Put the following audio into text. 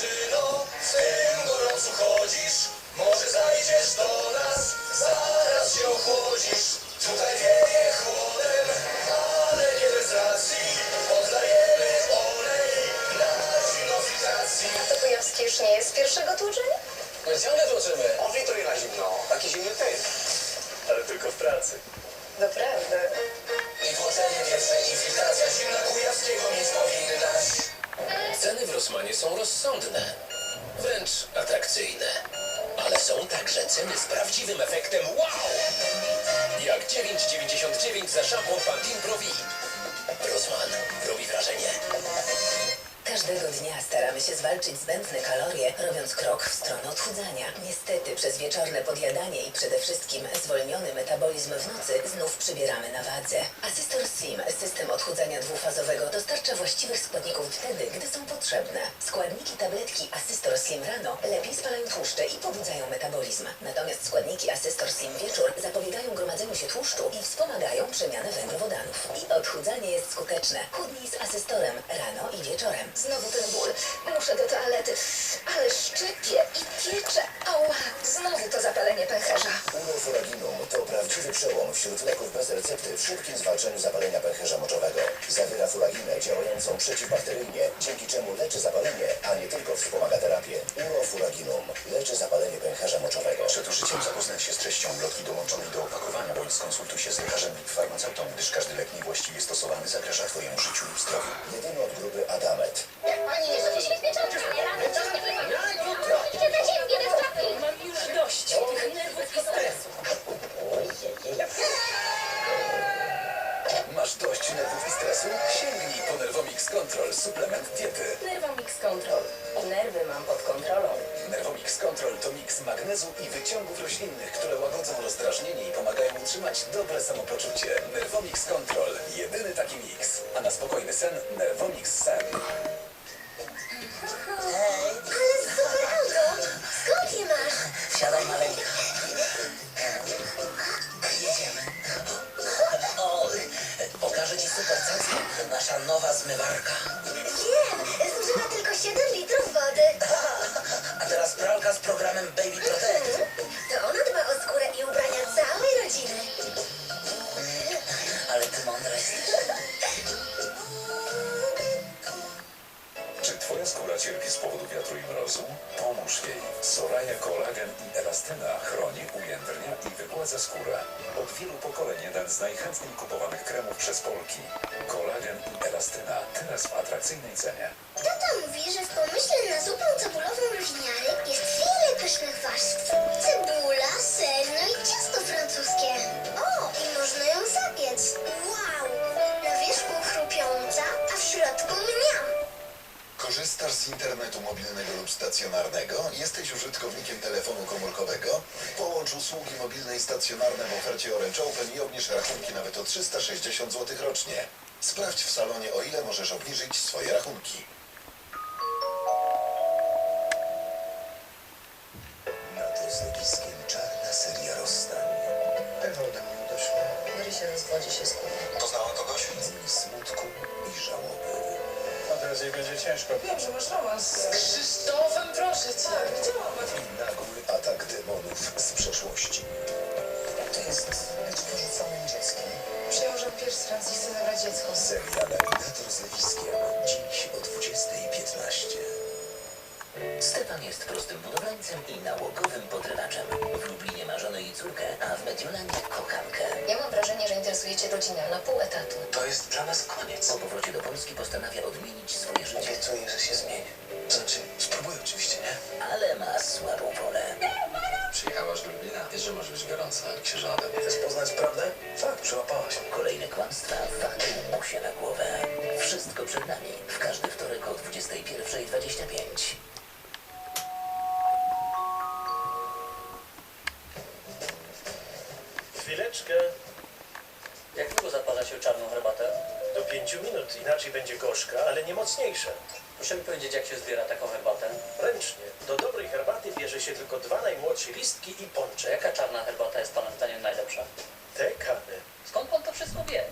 dziewczyno, w tym gorącu chodzisz. Może zajdziesz do nas, zaraz się ochłodzisz. Tutaj wieje chłodem, ale nie bez racji. Poddajemy olej na zimno filtracji. To Kujawski już nie jest z pierwszego tłuczenia? My ciągle tłoczymy. Oflituj na zimno. Taki zimny ty. Ale tylko w pracy. Doprawdy. I tłoczenie pierwsze i filtracja zimna kujawskiego mieć powinnaś. Rossmanie są rozsądne, wręcz atrakcyjne. Ale są także ceny z prawdziwym efektem wow! Jak 9,99 za szampon Pantene Pro V. Rossmann robi wrażenie. Każdego dnia staramy się zwalczyć zbędne kalorie, robiąc krok w stronę odchudzania. Niestety przez wieczorne podjadanie i przede wszystkim zwolniony metabolizm w nocy znów przybieramy na wadze. Asystor Slim, system odchudzania dwufazowego, dostarcza właściwych składników wtedy, gdy są potrzebne. Składniki tabletki Asystor Slim rano lepiej spalają tłuszcze i pobudzają metabolizm. Natomiast składniki Asystor gromadzeniu się tłuszczu i wspomagają przemianę węglowodanów. I odchudzanie jest skuteczne. Chudnij z asystorem rano i wieczorem. Znowu ten ból. Muszę do toalety. Ale szczypie i piecze. Ała. Znowu to zapalenie pęcherza. Urofuraginum to prawdziwy przełom wśród leków bez recepty w szybkim zwalczaniu zapalenia pęcherza moczowego. Zawiera furaginę działającą przeciwbakteryjnie, dzięki czemu leczy zapalenie, a nie tylko wspomaga terapię. Urofuraginum leczy zapalenie pęcherza moczowego. Przed użyciem treścią ulotki dołączonej do opakowania bądź skonsultuj się z lekarzem lub farmaceutą, gdyż każdy lek niewłaściwie stosowany zagraża Twojemu życiu lub zdrowiu. Jedyny od grupy Adamet. Pani nie będzie świetnie czasu, nie rano, coś nie wygląda. Idzie na ciebie, bez czapy. Mam już dość tych nerwów i stresu. Masz dość nerwów i stresu? Sięgnij po Nervomix Control, suplement diety. Nervomix Control. Nerwy mam pod kontrolą. Nervomix Control to miks magnezu i wyciągów roślinnych, które łagodzą rozdrażnienie i pomagają utrzymać dobre samopoczucie. Nervomix Control. Jedyny taki miks. A na spokojny sen Nervomix Sen. todas me barca. Twoja skóra cierpi z powodu wiatru i mrozu? Pomóż jej. Soraya Kolagen i Elastyna chroni, ujędrnia i wygładza skórę. Od wielu pokoleń jeden z najchętniej kupowanych kremów przez Polki. Kolagen i Elastyna teraz w atrakcyjnej cenie. Tata mówi, że w pomyśle na zupę cebulową Korzystasz z internetu mobilnego lub stacjonarnego? Jesteś użytkownikiem telefonu komórkowego? Połącz usługi mobilne i stacjonarne w ofercie Orange Open i obniż rachunki nawet o 360 zł rocznie. Sprawdź w salonie, o ile możesz obniżyć swoje rachunki. Nad rozlewiskiem czarna seria rozstań. Pewno do mnie doszło. Gry się rozwodzi się. Poznała Jej będzie ciężko. Wiem, że masz romans. Krzysztofem, proszę cię. I nagły atak demonów z przeszłości. To jest być porzuconym dzieckiem. Przyjął, że pierwszy raz chce zabrać dziecko. Serial jest prostym budowlańcem i nałogowym podrywaczem. W Lublinie ma żonę i córkę, a w Mediolanie kochankę. Ja mam wrażenie, że interesujecie rodziną na pół etatu. To jest dla nas koniec. Po powrocie do Polski postanawia odmienić swoje życie. Obiecuję, że się zmieni. Znaczy, spróbuję oczywiście, nie? Ale ma słabą wolę. Przyjechałaś do Lublina. Wiesz, że może być gorąco, jak się żona dowie. Chcesz poznać prawdę? Fakt, przełapałaś. Kolejne kłamstwa walił mu się na głowę. Wszystko przed nami. W każdy wtorek o 21.25. Jak długo zapala się czarną herbatę? Do pięciu minut. Inaczej będzie gorzka, ale nie mocniejsza. Proszę mi powiedzieć, jak się zbiera taką herbatę. Ręcznie. Do dobrej herbaty bierze się tylko dwa najmłodsze listki i pączek. jaka czarna herbata jest Pana zdaniem najlepsza? Te kamy. Skąd Pan to wszystko wie?